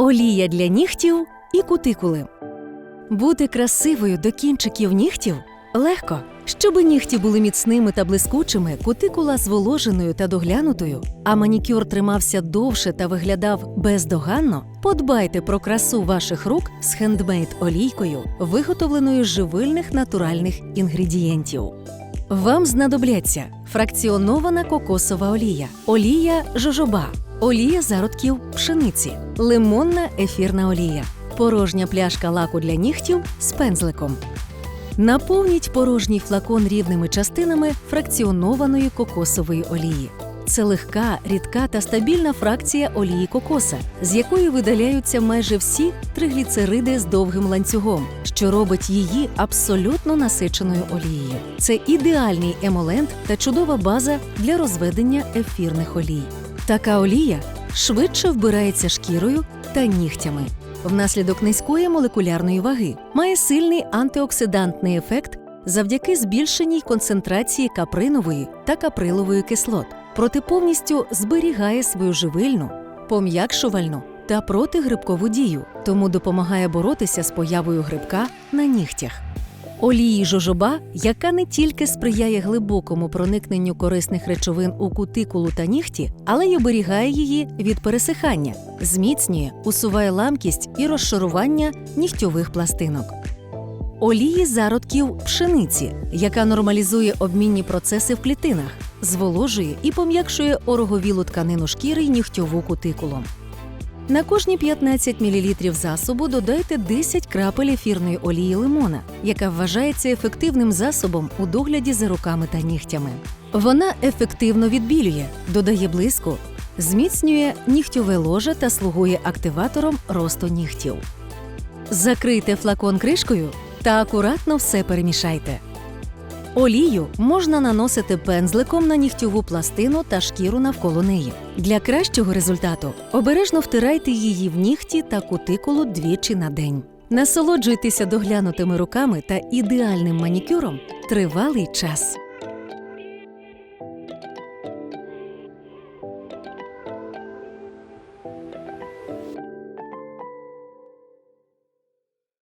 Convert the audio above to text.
Олія для нігтів і кутикули. Бути красивою до кінчиків нігтів легко. Щоби нігті були міцними та блискучими, кутикула зволоженою та доглянутою, а манікюр тримався довше та виглядав бездоганно, подбайте про красу ваших рук з хендмейд олійкою, виготовленою з живильних натуральних інгредієнтів. Вам знадобляться фракціонована кокосова олія, олія жожоба, олія зародків пшениці, лимонна ефірна олія, порожня пляшка лаку для нігтів з пензликом. Наповніть порожній флакон рівними частинами фракціонованої кокосової олії. Це легка, рідка та стабільна фракція олії кокоса, з якої видаляються майже всі тригліцериди з довгим ланцюгом, що робить її абсолютно насиченою олією. Це ідеальний емолент та чудова база для розведення ефірних олій. Така олія швидше вбирається шкірою та нігтями. Внаслідок низької молекулярної ваги має сильний антиоксидантний ефект завдяки збільшеній концентрації капринової та каприлової кислот, проте повністю зберігає свою живильну, пом'якшувальну та протигрибкову дію, тому допомагає боротися з появою грибка на нігтях. Олії жожоба, яка не тільки сприяє глибокому проникненню корисних речовин у кутикулу та нігті, але й оберігає її від пересихання, зміцнює, усуває ламкість і розшарування нігтьових пластинок. Олії зародків пшениці, яка нормалізує обмінні процеси в клітинах, зволожує і пом'якшує ороговілу тканину шкіри й нігтьову кутикулу. На кожні 15 мл засобу додайте 10 крапель ефірної олії лимона, яка вважається ефективним засобом у догляді за руками та нігтями. Вона ефективно відбілює, додає блиску, зміцнює нігтьове ложе та слугує активатором росту нігтів. Закрийте флакон кришкою та акуратно все перемішайте. Олію можна наносити пензликом на нігтьову пластину та шкіру навколо неї. Для кращого результату обережно втирайте її в нігті та кутикулу двічі на день. Насолоджуйтеся доглянутими руками та ідеальним манікюром тривалий час.